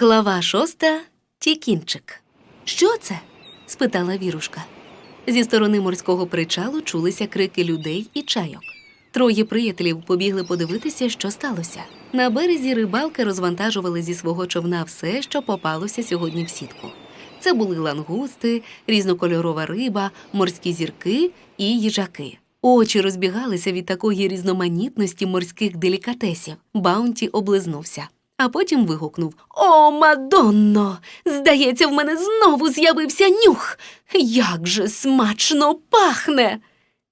Глава шоста Тікінчик. Що це? спитала вірушка. Зі сторони морського причалу чулися крики людей і чайок. Троє приятелів побігли подивитися, що сталося. На березі рибалки розвантажували зі свого човна все, що попалося сьогодні в сітку. Це були лангусти, різнокольорова риба, морські зірки і їжаки. Очі розбігалися від такої різноманітності морських делікатесів. Баунті облизнувся, а потім вигукнув: О, Мадонно! Здається, в мене знову з'явився нюх. Як же смачно пахне!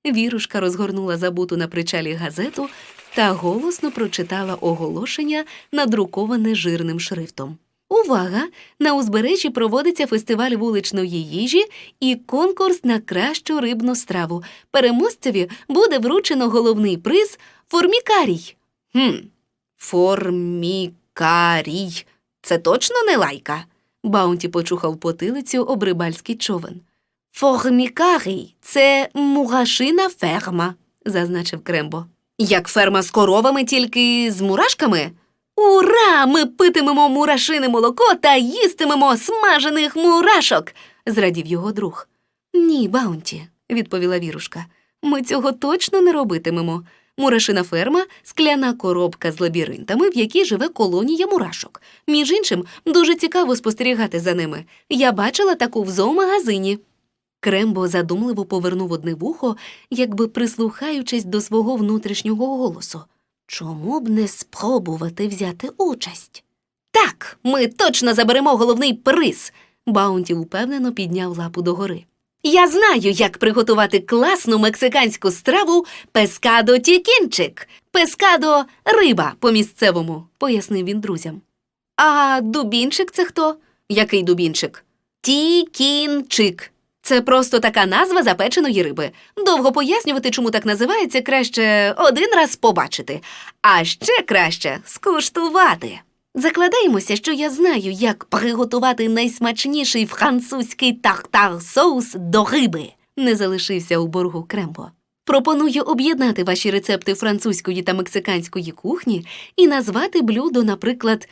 Вірушка розгорнула забуту на причалі газету та голосно прочитала оголошення, надруковане жирним шрифтом. Увага! На узбережжі проводиться фестиваль вуличної їжі і конкурс на кращу рибну страву. Переможцеві буде вручено головний приз формікарій. Хм, формікарій. Це точно не лайка? Баунті почухав потилицю об рибальський човен. Формікарій це мурашина ферма, зазначив Крембо. Як ферма з коровами, тільки з мурашками? Ура! Ми питимемо мурашине молоко та їстимемо смажених мурашок, зрадів його друг. Ні, Баунті, відповіла вірушка. Ми цього точно не робитимемо. Мурашина ферма скляна коробка з лабіринтами, в якій живе колонія мурашок. Між іншим, дуже цікаво спостерігати за ними. Я бачила таку в зоомагазині. Крембо задумливо повернув одне вухо, якби прислухаючись до свого внутрішнього голосу. Чому б не спробувати взяти участь? Так, ми точно заберемо головний приз. Баунті впевнено підняв лапу догори. Я знаю, як приготувати класну мексиканську страву пескадо тікінчик. Пескадо риба по місцевому, пояснив він друзям. А дубінчик це хто? Який дубінчик? Тікінчик. Це просто така назва запеченої риби. Довго пояснювати, чому так називається, краще один раз побачити, а ще краще скуштувати. Закладаємося, що я знаю, як приготувати найсмачніший французький тартар соус до риби. Не залишився у боргу Крембо. Пропоную об'єднати ваші рецепти французької та мексиканської кухні і назвати блюдо, наприклад,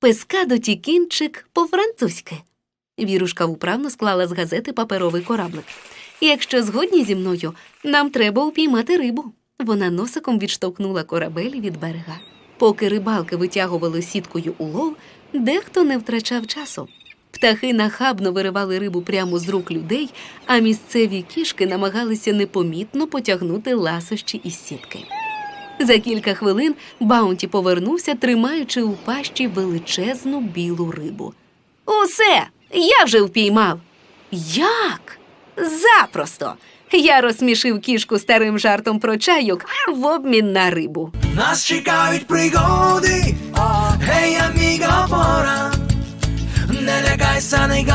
пескадо тікінчик по-французьки. Вірушка вправно склала з газети паперовий кораблик. Якщо згодні зі мною, нам треба упіймати рибу. Вона носиком відштовхнула корабель від берега. Поки рибалки витягували сіткою улов, дехто не втрачав часу. Птахи нахабно виривали рибу прямо з рук людей, а місцеві кішки намагалися непомітно потягнути ласощі із сітки. За кілька хвилин Баунті повернувся, тримаючи у пащі величезну білу рибу. Усе, я вже впіймав. Як? Запросто. Я розсмішив кішку старим жартом про чайок в обмін на рибу. Нас чекають пригоди, гей, аміго, пора, не лякайся негоди,